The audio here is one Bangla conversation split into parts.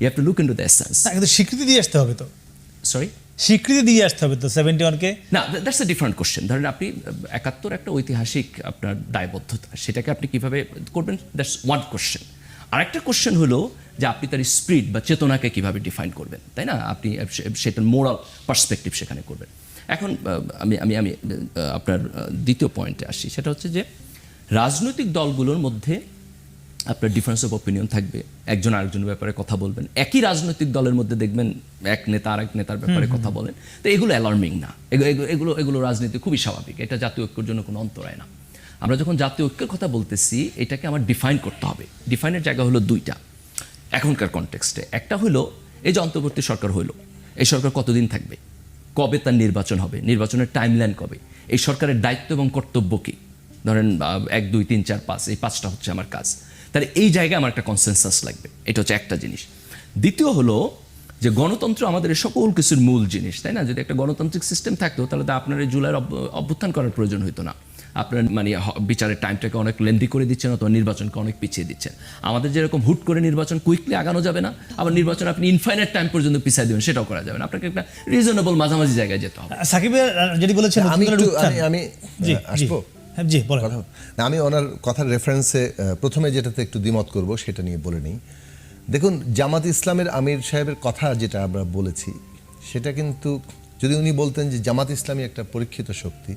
You have to look into the essence না কিন্তু স্বীকৃতি দিয়ে আসতে হবে তো। সরি স্বীকৃতি দিয়ে আসতে হবে তো সেভেন্টি ওয়ানকে না দ্যাটস এ ডিফারেন্ট কোশ্চেন ধরেন আপনি একাত্তর একটা ঐতিহাসিক আপনার দায়বদ্ধতা সেটাকে আপনি কীভাবে করবেন? দ্যাটস ওয়ান কোশ্চেন আরেকটা কোশ্চেন হলো যে আপনি তার স্পিরিট বা চেতনাকে কীভাবে ডিফাইন করবেন তাই না? আপনি সেটার মোরাল পার্সপেক্টিভ সেখানে করবেন। এখন আমি আমি আমি আপনার দ্বিতীয় পয়েন্টে আসি। সেটা হচ্ছে যে রাজনৈতিক দলগুলোর মধ্যে আপনার ডিফারেন্স অফ অপিনিয়ন থাকবে। একজন আরেকজনের ব্যাপারে কথা বলবেন। একই রাজনৈতিক দলের মধ্যে দেখবেন এক নেতা আরেক নেতার ব্যাপারে কথা বলেন। তো এগুলো অ্যালার্মিং না। এগু- এগু- এগুলো এগুলো রাজনীতি খুবই স্বাভাবিক। এটা জাতীয় ঐক্যের জন্য কোনো অন্তরায় না। আমরা যখন জাতীয় ঐক্যের কথা বলতেছি এটাকে আমার ডিফাইন করতে হবে। ডিফাইনের জায়গা হলো দুইটা। এখনকার কনটেক্সটে একটা হলো এই যে অন্তর্বর্তী সরকার হলো এই সরকার কতদিন থাকবে? কবে তার নির্বাচন হবে? নির্বাচনের টাইমলাইন কবে? এই সরকারের দায়িত্ব এবং কর্তব্য কী? ধরেন এক দুই তিন চার পাঁচ এই পাঁচটা হচ্ছে আমার কাজ। তাহলে এই জায়গায় আমার একটা কনসেনসাস লাগবে। এটা হচ্ছে একটা জিনিস। দ্বিতীয় হলো যে গণতন্ত্র আমাদের সকল কিছুর মূল জিনিস তাই না? যদি একটা গণতান্ত্রিক সিস্টেম থাকতো তাহলে তো আপনার এই জুলাইয়ের অভ্যুত্থান করার প্রয়োজন হতো না। আপনার মানে বিচারের টাইমটাকে অনেক লেন্দি করে দিচ্ছেন অথবা নির্বাচনকে অনেক পিছিয়ে দিচ্ছেন। আমাদের যেরকম হুট করে নির্বাচন কুইকলি আগানো যাবে না আবার নির্বাচন আপনি ইনফাইনাইট টাইম পর্যন্ত পিছিয়ে দেবেন সেটাও করা যাবে না। আপনাকে একটা রিজনেবল মাঝামাঝি জায়গায় যেতে হবে। সাকিবের আহ, যেটি বলেছেন আমি। আমি আসব? হ্যাঁ, জি বলেন। না আমি ওনার কথার রেফারেন্সে প্রথমে যেটাতে একটু দ্বিমত করব সেটা নিয়ে বলে নিই। দেখুন জামাত ইসলামের আমির সাহেবের কথা যেটা আমরা বলেছি সেটা কিন্তু যদি উনি বলতেন যে জামাত ইসলামী একটা পরীক্ষিত শক্তি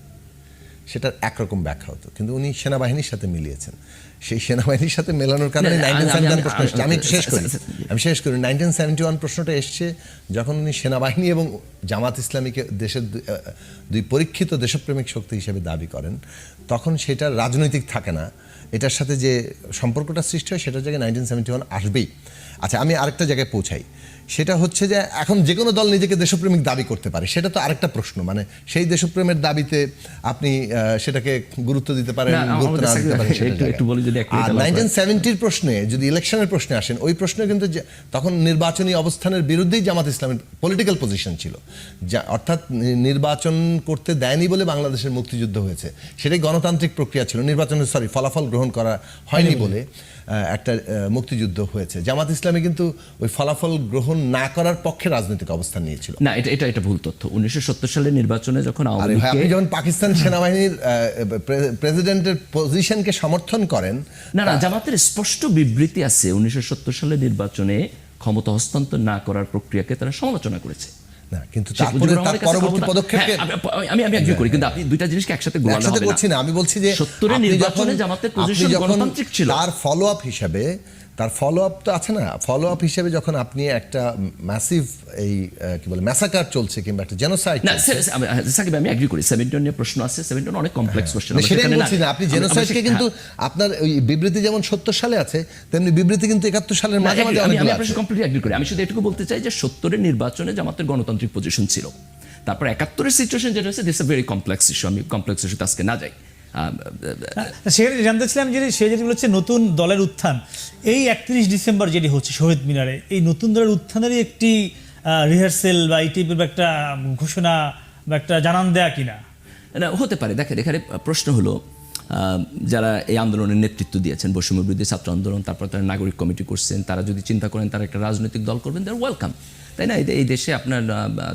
সেটার একরকম ব্যাখ্যা হতো। কিন্তু উনি সেনাবাহিনীর সাথে মিলিয়েছেন। সেই সেনাবাহিনীর সাথে মেলানোর কারণে নাইনটিন আমি- সেভেন্টি প্রশ্ন এসছে। আমি শেষ করি। আমি শেষ করি। নাইনটিন সেভেন্টি ওয়ান প্রশ্নটা এসছে যখন উনি সেনাবাহিনী এবং জামাত ইসলামীকে দেশের দুই পরীক্ষিত দেশপ্রেমিক শক্তি হিসেবে দাবি করেন তখন সেটা রাজনৈতিক থাকে না। এটার সাথে যে সম্পর্কটা সৃষ্টি হয় সেটার জায়গায় নাইনটিন সেভেন্টি ওয়ান আসবেই। আচ্ছা আমি আরেকটা জায়গায় পৌঁছাই। সেটা হচ্ছে যে এখন যে কোনো দল নিজেকে দেশপ্রেমিক দাবি করতে পারে। সেটা তো আরেকটা প্রশ্ন। মানে সেই দেশপ্রেমের দাবিতে আপনি সেটাকে গুরুত্ব দিতে পারেন গুরুত্ব না দিতে পারেন আর নাইনটিন সেভেন্টির প্রশ্নে যদি ইলেকশনের প্রশ্নে আসেন ওই প্রশ্নে কিন্তু তখন নির্বাচনী অবস্থানের বিরুদ্ধেই জামাত ইসলামের পলিটিক্যাল পজিশন ছিল। যা অর্থাৎ নির্বাচন করতে দেয়নি বলে বাংলাদেশের মুক্তিযুদ্ধ হয়েছে। সেটাই গণতান্ত্রিক প্রক্রিয়া ছিল। নির্বাচনের সরি ফলাফল গ্রহণ করা হয়নি বলে আহ, একটা মুক্তিযুদ্ধ হয়েছে। জামাত ইসলামী কিন্তু ওই ফলাফল গ্রহণ না করার পক্ষে রাজনৈতিক অবস্থান নিয়েছিল। না এটা এটা এটা ভুল তথ্য। উনিশশো সত্তর সালের নির্বাচনে যখন আওয়ামী আপনি যখন পাকিস্তান সেনাবাহিনীর প্রেসিডেন্টের পজিশনকে সমর্থন করেন না না জামাতের স্পষ্ট বিবৃতি আছে। উনিশশো সত্তর সালের নির্বাচনে ক্ষমতা হস্তান্তর না করার প্রক্রিয়াকে তারা সমালোচনা করেছে। না কিন্তু তারপরে তার পরবর্তী পদক্ষেপকে হ্যাঁ, আমি- আমি আমি এগ্রি করি কিন্তু আপনি দুইটা জিনিসকে একসাথে গোলানো একসাথে হবে না। আমি বলছি যে সত্তরের আপনি নির্বাচনে যখন- জামাতের পজিশন গণতান্ত্রিক ছিল। তার ফলো আপ হিসাবে তার ফলো আপ তো আছে না? ফলো আপ হিসেবে যখন আপনি একটা ম্যাসিভ এই কি বলে ম্যাসাকার চলছে কিংবা একটা জেনোসাইড না সাকিব আমি এগ্রি করি। সেভেন্টন নিয়ে প্রশ্ন আছে সেভেন্টন অনেক কমপ্লেক্স কোশ্চেন সেটাই বলছি না আপনি জেনোসাইডকে কিন্তু আপনার ওই বিবৃতি যেমন সত্তর সালে আছে তেমনি বিবৃতি কিন্তু একাত্তর সালের মাঝে মাঝে আমি। আপনার কমপ্লিটলি এগ্রি করি। আমি শুধু এটুকু বলতে চাই যে সত্তরের নির্বাচনে জামাতের গণতান্ত্রিক পজিশন ছিল। তারপর একাত্তরের সিচুয়েশন যেটা হচ্ছে this a very complex issue আমি কমপ্লেক্স ইস্যুতে আজকে না যাই। সেখানে জানতে ছিলাম যে সে যেটি বলেছে নতুন দলের উত্থান, এই একত্রিশ ডিসেম্বর যেটি হচ্ছে শহীদ মিনারে, এই নতুন দলের উত্থানেরই একটি রিহার্সেল বা এই টাইপের একটা ঘোষণা বা একটা জানান দেয়া কিনা? না, হতে পারে। দেখেন, এখানে প্রশ্ন হলো যারা এই আন্দোলনের নেতৃত্ব দিয়েছেন, বৈষম্য বিরোধী ছাত্র আন্দোলন, তারপর তারা নাগরিক কমিটি করছেন, তারা যদি চিন্তা করেন তারা একটা রাজনৈতিক দল করবেন তার ওয়েলকাম তাই না? এই- এই দেশে আপনার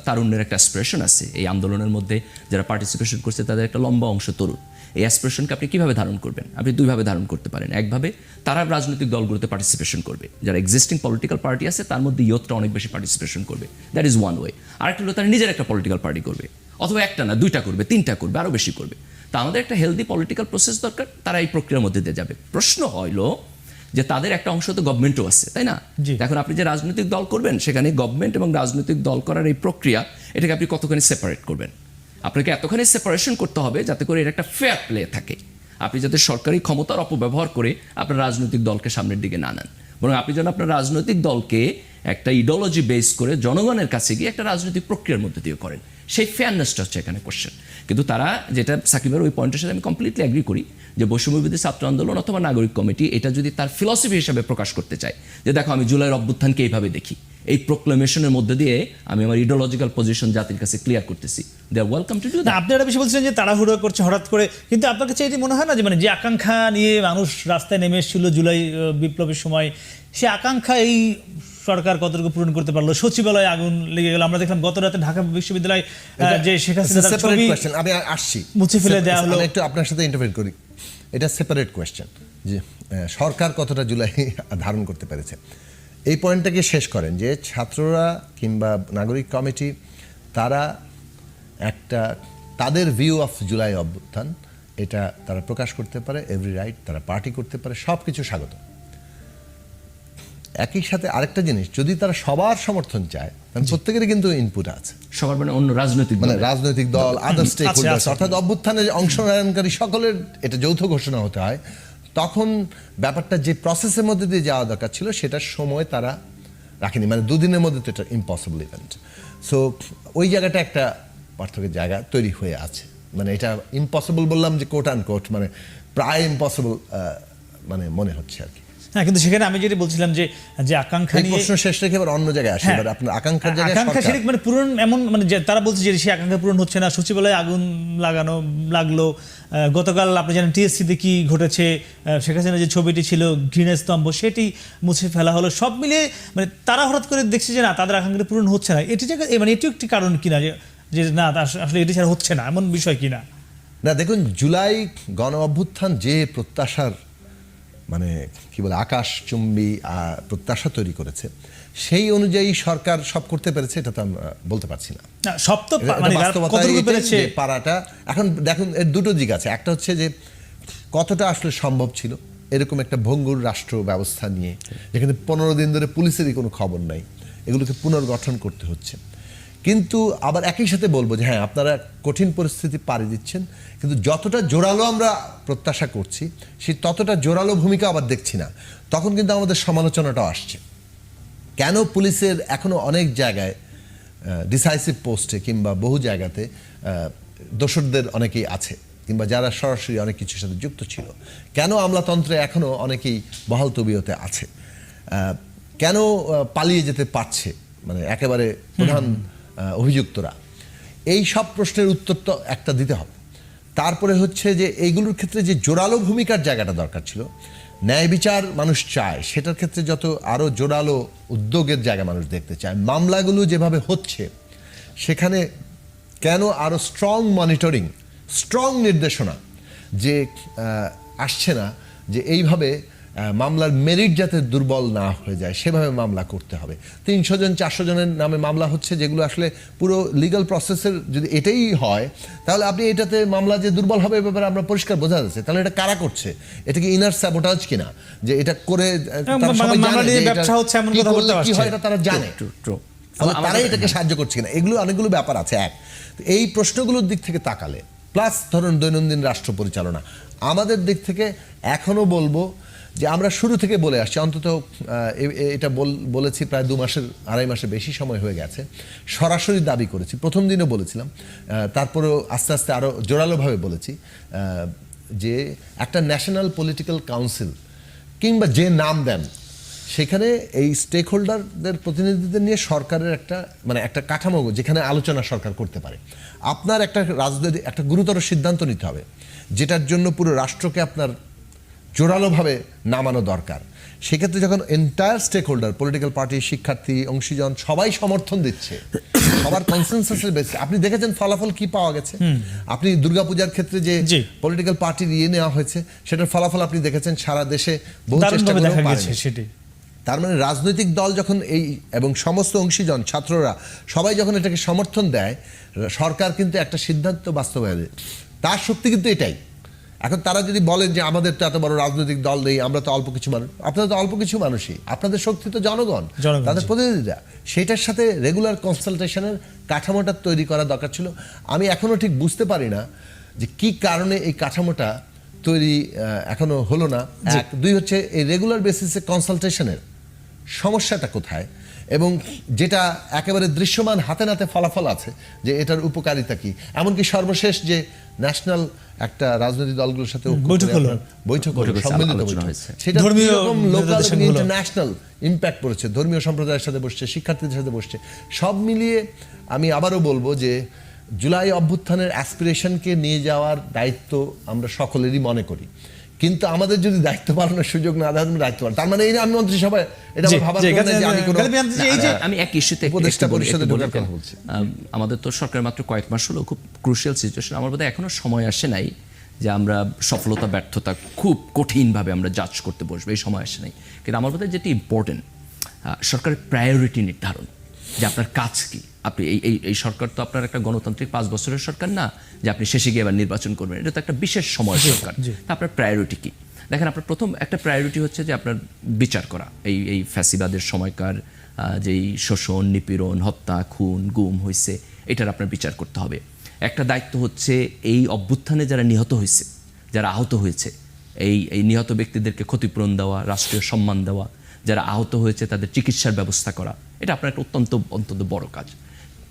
তারুণ্যের একটা অ্যাসপিরেশন আছে। এই আন্দোলনের মধ্যে যারা পার্টিসিপেশন করছে, তাদের একটা লম্বা অংশ তরুণ। এই অ্যাসপিরেশনকে আপনি কীভাবে ধারণ করবেন? আপনি দুইভাবে ধারণ করতে পারেন। একভাবে তারা রাজনৈতিক দলগুলোতে পার্টিসিপেশন করবে। যারা এক্সিস্টিং পলিটিক্যাল পার্টি আছে তার মধ্যে ইয়তটা অনেক বেশি পার্টিসিপেশন করবে। দ্যাট ইজ ওয়ান ওয়ে আরেকটা হলো তারা নিজের একটা পলিটিক্যাল পার্টি করবে। অথবা একটা না দুইটা করবে তিনটা করবে আরও বেশি করবে। তা আমাদের একটা হেলদি পলিটিক্যাল প্রসেস দরকার তারা এই প্রক্রিয়ার মধ্যে দিয়ে যাবে। প্রশ্ন হইল যে তাদের একটা অংশ তো গভর্নমেন্টও আছে তাই না। এখন আপনি যে রাজনৈতিক দল করবেন সেখানে গভর্নমেন্ট এবং রাজনৈতিক দল করার এই প্রক্রিয়া এটাকে আপনি কতখানি সেপারেট করবেন? আপনাকে এতখানি সেপারেশন করতে হবে যাতে করে এর একটা ফেয়ার প্লে থাকে। আপনি যাতে সরকারি ক্ষমতার অপব্যবহার করে আপনার রাজনৈতিক দলকে সামনের দিকে না নেন। বরং আপনি যেন আপনার রাজনৈতিক দলকে একটা ইডোলজি বেস করে জনগণের কাছে গিয়ে একটা রাজনৈতিক প্রক্রিয়ার মধ্যে দিয়ে করেন। সেই ফেয়ারনেসটা হচ্ছে এখানে কোশ্চেন কিন্তু তারা যেটা সাকিবের ওই পয়েন্টের সাথে আমি কমপ্লিটলি অ্যাগ্রি করি, যে বৈষম্যবিধি ছাত্র আন্দোলন অথবা নাগরিক কমিটি, এটা যদি তার ফিলসফি হিসাবে প্রকাশ করতে চায়, যে দেখো আমি জুলাইয়ের অভ্যুত্থানকে এইভাবে দেখি এই প্রোক্লেমেশনের মধ্যে দিয়ে আমি আমার ইডোলজিক্যাল পজিশন জাতির কাছে ক্লিয়ার করতেছি। They are welcome to do না আপনি একটা বেশি বলছিলেন যে তাড়াহুড়ো করছে হঠাৎ করে কিন্তু আপনার কাছে এটি মনে হয় না যে মানে যে আকাঙ্ক্ষা নিয়ে মানুষ রাস্তায় নেমে এসেছিল জুলাই বিপ্লবের সময় সে আকাঙ্ক্ষা এই সরকার কতটুকু পূরণ করতে পারল? সচিবালয়ে আগুন লেগে গেল। আমরা দেখলাম গত রাতে ঢাকা বিশ্ববিদ্যালয় যে শেখ হাসিনা ছবি আমি আসছি। মুছে ফেলে দেয়া Separate- হলো। একটু আপনার সাথে ইন্টারফেয়ার করি। এটা সেপারেট কোয়েশ্চেন যে সরকার কতটা জুলাই ধারণ করতে পেরেছে। এই পয়েন্টটাকে শেষ করেন যে ছাত্ররা কিংবা নাগরিক কমিটি তারা একটা তাদের ভিউ অফ জুলাই অভ্যুত্থান এটা তারা প্রকাশ করতে পারে এভরি রাইট তারা পার্টি করতে পারে সব কিছু স্বাগত। একই সাথে আরেকটা জিনিস যদি তারা সবার সমর্থন চায় কারণ প্রত্যেকেরই কিন্তু ইনপুট আছে। সবার মানে অন্য রাজনৈতিক মানে রাজনৈতিক দল আদার স্টেক আছে, আছে। অর্থাৎ অভ্যুত্থানের অংশগ্রহণকারী সকলের এটা যৌথ ঘোষণা হতে হয়। তখন ব্যাপারটা যে প্রসেসের মধ্যে দিয়ে যাওয়া দরকার ছিল, সেটার সময় তারা রাখেনি। মানে দুদিনের মধ্যে তো এটা ইম্পসিবল ইভেন্ট সো ওই জায়গাটা একটা পার্থক্যের জায়গা তৈরি হয়ে আছে। মানে এটা ইম্পসিবল বললাম যে কোট অ্যান্ড কোট মানে প্রায় ইম্পসিবল মানে মনে হচ্ছে আর কি। হ্যাঁ কিন্তু সেখানে আমি যেটা বলছিলাম যে যে আকাঙ্ক্ষা নিয়ে প্রশ্ন শেষ রেখে এবার অন্য জায়গায় আসে হ্যাঁ। এবার আপনার আকাঙ্ক্ষার জায়গায় আকাঙ্ক্ষা। সেটা মানে পূরণ এমন মানে যে তারা বলছে যে সেই আকাঙ্ক্ষা পূরণ হচ্ছে না সচিবালয়ে আগুন লাগানো লাগল গতকাল আপনি জানেন টিএসসিতে কি ঘটেছে শেখ হাসিনা যে ছবিটি ছিল ঘৃণের স্তম্ভ সেটি মুছে ফেলা হলো সব মিলিয়ে মানে তারা হঠাৎ করে দেখছে যে না তাদের আকাঙ্ক্ষা পূরণ হচ্ছে না এটি জায়গা মানে এটিও একটি কারণ কিনা যে যে না আস- আসলে এটি ছাড়া হচ্ছে না এমন বিষয় কিনা না দেখুন জুলাই গণ অভ্যুত্থান যে প্রত্যাশার মানে কি বলে আকাশ চুম্বী প্রত্যাশা তৈরি করেছে। সেই অনুযায়ী সরকার সব করতে পেরেছে এটা তো আমরা বলতে পারছি না। সব তো মানে পাড়াটা এখন দেখুন এর দুটো দিক আছে। একটা হচ্ছে যে কতটা আসলে সম্ভব ছিল এরকম একটা ভঙ্গুর রাষ্ট্র ব্যবস্থা নিয়ে যেখানে পনেরো দিন ধরে পুলিশেরই কোনো খবর নাই এগুলোকে পুনর্গঠন করতে হচ্ছে। কিন্তু আবার একই সাথে বলব যে হ্যাঁ আপনারা কঠিন পরিস্থিতি পাড়ি দিচ্ছেন কিন্তু যতটা জোরালো আমরা প্রত্যাশা করছি সেই ততটা জোরালো ভূমিকা আবার দেখছি না। তখন কিন্তু আমাদের সমালোচনাটাও আসছে। কেন পুলিশের এখনও অনেক জায়গায় ডিসাইসিভ পোস্টে কিংবা বহু জায়গাতে আহ, দোসরদের অনেকেই আছে কিংবা যারা সরাসরি অনেক কিছুর সাথে যুক্ত ছিল কেন আমলাতন্ত্রে এখনও অনেকেই বহাল তবিয়তে আছে? কেন পালিয়ে যেতে পারছে? মানে একেবারে প্রধান অভিযুক্তরা। এই সব প্রশ্নের উত্তর তো একটা দিতে হবে। তারপরে হচ্ছে যে এইগুলোর ক্ষেত্রে যে জোরালো ভূমিকার জায়গাটা দরকার ছিল, ন্যায় বিচার মানুষ চায়, সেটার ক্ষেত্রে যত আরও জোরালো উদ্যোগের জায়গা মানুষ দেখতে চায়, মামলাগুলো যেভাবে হচ্ছে, সেখানে কেন আরও স্ট্রং মনিটরিং স্ট্রং নির্দেশনা যে আসছে না, যে এইভাবে মামলার মেরিট যাতে দুর্বল না হয়ে যায় সেভাবে মামলা করতে হবে। তিনশো জন চারশো জনের নামে মামলা হচ্ছে যেগুলো আসলে পুরো লিগ্যাল প্রসেসের যদি এটাই হয় তাহলে আপনি এটাতে মামলা যে দুর্বল হবে এ ব্যাপারে আমরা পরিষ্কার বোঝা যাচ্ছে। তাহলে এটা কারা করছে? এটা কি ইনার স্যাবোটাজ কিনা? যে এটা করে কি হয় এটা তারা জানে। তারাই এটাকে সাহায্য করছে কিনা? এগুলো অনেকগুলো ব্যাপার আছে এক। এই প্রশ্নগুলোর দিক থেকে তাকালে প্লাস ধরুন দৈনন্দিন রাষ্ট্র পরিচালনা আমাদের দিক থেকে এখনও বলব যে আমরা শুরু থেকে বলে আসছি, অন্তত এটা বল- বলেছি প্রায় দু মাসের, আড়াই মাসের বেশি সময় হয়ে গেছে। সরাসরি দাবি করেছি, প্রথম দিনও বলেছিলাম তারপরেও আস্তে আস্তে আরও জোরালোভাবে বলেছি যে একটা ন্যাশনাল পলিটিক্যাল কাউন্সিল কিংবা যে নাম দেন, সেখানে এই স্টেক হোল্ডারদের প্রতিনিধিদের নিয়ে সরকারের একটা মানে একটা কাঠামো, যেখানে আলোচনা সরকার করতে পারে। আপনার একটা রাজনৈতিক, একটা গুরুতর সিদ্ধান্ত নিতে হবে, যেটার জন্য পুরো রাষ্ট্রকে আপনার জোরালোভাবে নামানো দরকার। সেক্ষেত্রে যখন entire stakeholder political party শিক্ষার্থী অংশীজন সবাই সমর্থন দিচ্ছে সবার কনসেনসাসের বেসে আপনি দেখেছেন ফলাফল কি পাওয়া গেছে? আপনি দুর্গাপূজার ক্ষেত্রে যে পলিটিক্যাল পার্টি ইয়ে নেওয়া হয়েছে সেটার ফলাফল আপনি দেখেছেন সারা দেশে বহু চেষ্টা। গেছে সেটি। তার মানে রাজনৈতিক দল যখন এই এবং সমস্ত অংশীজন ছাত্ররা সবাই যখন এটাকে সমর্থন দেয় সরকার কিন্তু একটা সিদ্ধান্ত বাস্তবায়নে তার শক্তি কিন্তু এটাই। এখন তারা যদি বলেন যে আমাদের তো এত বড় রাজনৈতিক দল নেই আমরা তো অল্প কিছু মানুষ আপনারা তো অল্প কিছু মানুষই। আপনাদের শক্তি তো জনগণ তাদের। প্রতিনিধিরা। সেটার সাথে রেগুলার কনসালটেশনের কাঠামোটা তৈরি করা দরকার ছিল। আমি এখনও ঠিক বুঝতে পারি না যে কি কারণে এই কাঠামোটা তৈরি এখনও হলো না। এক দুই হচ্ছে এই রেগুলার বেসিসে কনসালটেশনের সমস্যাটা কোথায়? এবং যেটা একেবারে দৃশ্যমান হাতে নাতে ফলাফল আছে যে এটার উপকারিতা কি। এমনকি সর্বশেষ যে ন্যাশনাল একটা রাজনৈতিক দলগুলোর সাথে বৈঠক হলো। বৈঠক হলো সম্মিলিত বৈঠক। সেটা লোকাল ইন্টারন্যাশনাল ইম্প্যাক্ট পড়েছে ধর্মীয় সম্প্রদায়ের সাথে বসছে শিক্ষার্থীদের সাথে বসছে সব মিলিয়ে আমি আবারও বলব যে জুলাই অভ্যুত্থানের অ্যাসপিরেশনকে নিয়ে যাওয়ার দায়িত্ব আমরা সকলেরই মনে করি। কিন্তু আমাদের যদি দায়িত্ব পালনের সুযোগ না দেয় তুমি দায়িত্ব পালন তার মানে এই যে আমি মন্ত্রিসভায় এটা ভাবার জি, কোনো নেই যে আমি কোনো গালিব জানতে চাই, এই যে আমি এক ইস্যুতে উপদেষ্টা পরিষদে ঢোকার কেন? কথা বলছি। আমাদের তো সরকার মাত্র কয়েক মাস হলো খুব ক্রুশিয়াল সিচুয়েশন আমার বোধহয় এখনও সময় আসে নাই যে আমরা সফলতা ব্যর্থতা খুব কঠিনভাবে আমরা জাজ করতে বসবো এই সময় আসে নাই কিন্তু আমার বোধহয় যেটি ইম্পর্টেন্ট সরকারের প্রায়োরিটি নির্ধারণ যে আপনার কাজ কি? আপনি এই এই এই সরকার তো আপনার একটা গণতান্ত্রিক পাঁচ বছরের সরকার না যে আপনি শেষে গিয়ে আবার নির্বাচন করবেন। এটা তো একটা বিশেষ সময় সরকার। তা আপনার প্রায়োরিটি কি? দেখেন আপনার প্রথম একটা প্রায়োরিটি হচ্ছে যে আপনার বিচার করা। এই এই ফ্যাসিবাদের সময়কার যেই শোষণ নিপীড়ন হত্যা খুন গুম হয়েছে এটার আপনার বিচার করতে হবে। একটা দায়িত্ব হচ্ছে এই অভ্যুত্থানে যারা নিহত হয়েছে যারা আহত হয়েছে এই এই নিহত ব্যক্তিদেরকে ক্ষতিপূরণ দেওয়া রাষ্ট্রীয় সম্মান দেওয়া যারা আহত হয়েছে, তাদের চিকিৎসার ব্যবস্থা করা। এটা আপনার একটা অত্যন্ত অত্যন্ত বড় কাজ।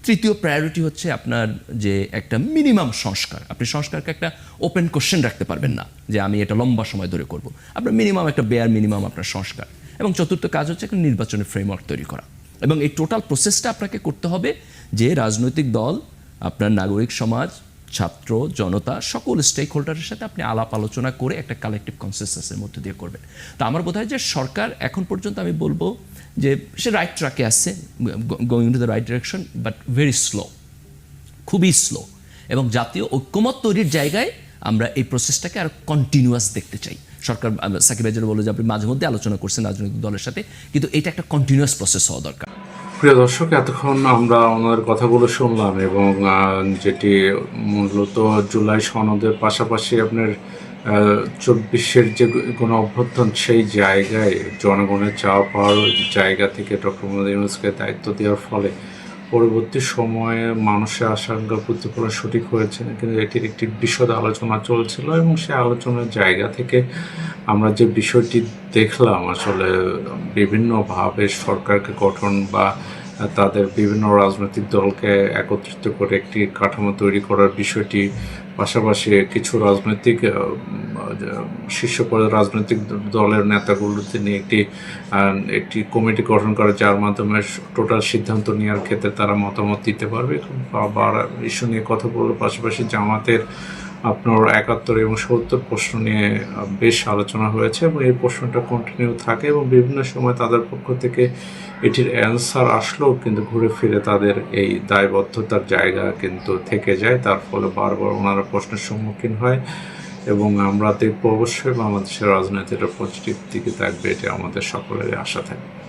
তৃতীয় প্রায়োরিটি হচ্ছে আপনার যে একটা মিনিমাম সংস্কার। আপনি সংস্কারকে একটা ওপেন কোশ্চেন রাখতে পারবেন না, যে আমি এটা লম্বা সময় ধরে করব। আপনার মিনিমাম একটা বেয়ার মিনিমাম আপনার সংস্কার। এবং চতুর্থ কাজ হচ্ছে একটা নির্বাচনের ফ্রেমওয়ার্ক তৈরি করা। এবং এই টোটাল প্রসেসটা আপনাকে করতে হবে যে রাজনৈতিক দল, আপনার নাগরিক সমাজ ছাত্র, জনতা, সকল স্টেক হোল্ডারের সাথে আপনি আলাপ আলোচনা করে একটা কালেকটিভ কনসেন্সাসের মধ্যে দিয়ে করবেন। তো আমার বোধ হয় যে সরকার এখন পর্যন্ত আমি বলব যে সে রাইট ট্র্যাকে আসছে going to the right direction but very slow খুবই স্লো এবং জাতীয় ঐক্যমত তৈরির জায়গায় আমরা এই প্রসেসটাকে আরও কন্টিনিউয়াস দেখতে চাই। সরকার, সাকিব আজর বলে যে আপনি মাঝে মধ্যে আলোচনা করছেন রাজনৈতিক দলের সাথে, কিন্তু এটা একটা কন্টিনিউয়াস প্রসেস হওয়া দরকার। প্রিয় দর্শক, এতক্ষণ আমরা ওনার কথাগুলো শুনলাম এবং যেটি মূলত জুলাই সনদের পাশাপাশি আপনার চব্বিশের যে কোনো অভ্যর্থন সেই জায়গায় জনগণের চাওয়া পাওয়ার জায়গা থেকে ডক্টর মোহাম্মদ ইউনুসকে দায়িত্ব দেওয়ার ফলে পরবর্তী সময়ে মানুষের আশঙ্কা প্রতিফলন সঠিক হয়েছে কিন্তু এটির একটি বিশদ আলোচনা চলছিল এবং সে আলোচনার জায়গা থেকে আমরা যে বিষয়টি দেখলাম, আসলে বিভিন্নভাবে সরকারকে গঠন বা তাদের বিভিন্ন রাজনৈতিক দলকে একত্রিত করে একটি কাঠামো তৈরি করার বিষয়টি পাশাপাশি কিছু রাজনৈতিক শীর্ষ পর্যায়ের রাজনৈতিক দলের নেতাগুলোতে নিয়ে একটি একটি কমিটি গঠন করে, যার মাধ্যমে টোটাল সিদ্ধান্ত নেওয়ার ক্ষেত্রে তারা মতামত দিতে পারবে। বা ইস্যু নিয়ে কথা বলার পাশাপাশি জামাতের আপনার একাত্তর এবং সত্তর প্রশ্ন নিয়ে বেশ আলোচনা হয়েছে এবং এই প্রশ্নটা কন্টিনিউ থাকে এবং বিভিন্ন সময় তাদের পক্ষ থেকে এটির অ্যান্সার আসলেও কিন্তু ঘুরে ফিরে তাদের এই দায়বদ্ধতার জায়গা কিন্তু থেকে যায়। তার ফলে বারবার ওনারা প্রশ্নের সম্মুখীন হয় এবং আমরা দেখব অবশ্যই বাংলাদেশের রাজনীতিটা পজিটিভ দিকে থাকবে এটা আমাদের সকলেরই আশা থাকে